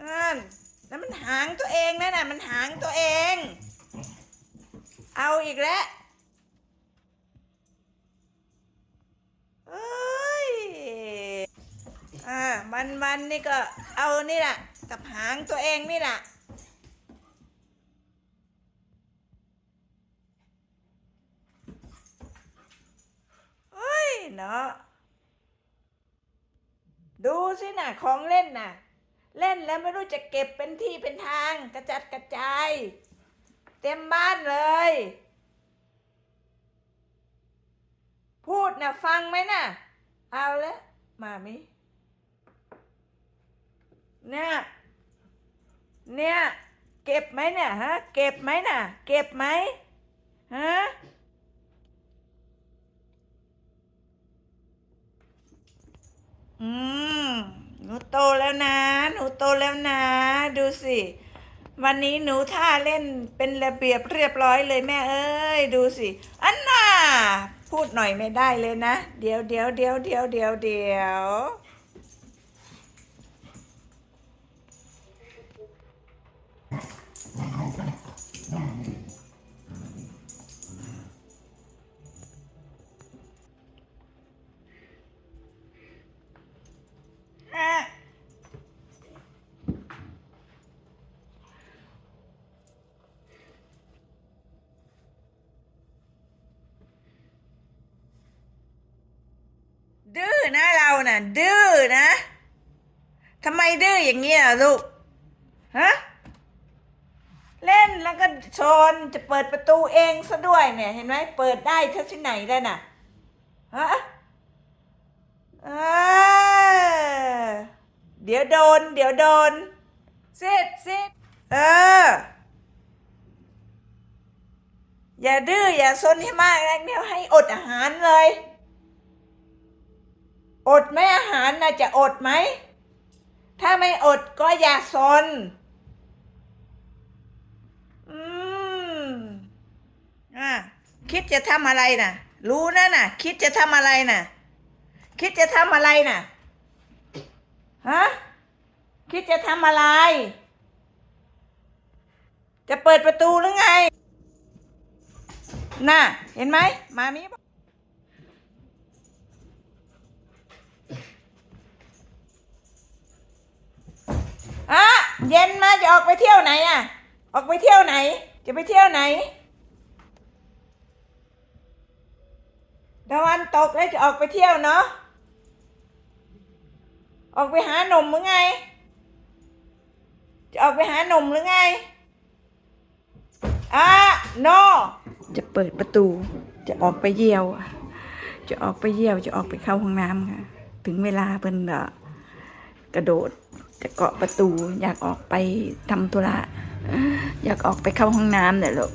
นั่นนั่นมันหางตัวเองนั่นน่ะมันหางตัวเอง เอาอีกแล้วเอ้ยอ่ามันมันนี่ก็เอานี่แหละกับหางตัวเองนี่แหละเฮ้ยเนาะดูสินะของเล่นน่ะ เล่นแล้วไม่รู้จะเก็บเป็นที่เป็นทางกระจัดกระจาย เต็มบ้านเลย พูดนะฟังไหมนะเอาแล้วมามิเนี่ยเนี่ย เก็บไหมเนี่ยฮะ เก็บไหมน่ะ เก็บไหมฮะอืม โตแล้วนะ หนูโตแล้วนะ ดูสิ วันนี้หนูท่าเล่นเป็นระเบียบเรียบร้อยเลยแม่เอ้ย ดูสิ อันน่ะพูดหน่อยไม่ได้เลยนะ เดี๋ยวเดี๋ยวเดี๋ยวเดี๋ยวเดี๋ยวเดี๋ยว ดื้อนะเราน่ะ ดื้อนะทำไมดื้ออย่างเงี้ยลูกฮะเล่นแล้วก็ชนจะเปิดประตูเองซะด้วยเนี่ยเห็นไหมเปิดได้เท่าที่ไหนแล้วน่ะฮะเออเดี๋ยวโดน เดี๋ยวโดนเสร็จเสร็จเออ อย่าดื้ออย่าซนให้มากนะเนี่ยให้อดอาหารเลย อดไหมอาหารนะจะอดไหม ถ้าไม่อดก็อย่าซนอืมอะคิดจะทำอะไรน่ะ รู้นะน่ะ คิดจะทำอะไรน่ะ คิดจะทำอะไรน่ะฮะคิดจะทำอะไร จะเปิดประตูหรือไง น่ะ เห็นไหม มามี เย็นมาจะออกไปเที่ยวไหนอะ ออกไปเที่ยวไหน จะไปเที่ยวไหนตะวันตกแล้วจะออกไปเที่ยวเนาะ ออกไปหาหนุ่มหรือไง จะออกไปหาหนุ่มหรือไงอะโน จะเปิดประตู จะออกไปเยี่ยว จะออกไปเยี่ยว จะออกไปเข้าห้องน้ำค่ะ ถึงเวลาเพิ่นเอ่อกระโดด จะเกาะประตู อยากออกไปทำธุระอยากออกไปเข้าห้องน้ำเนี่ยลูก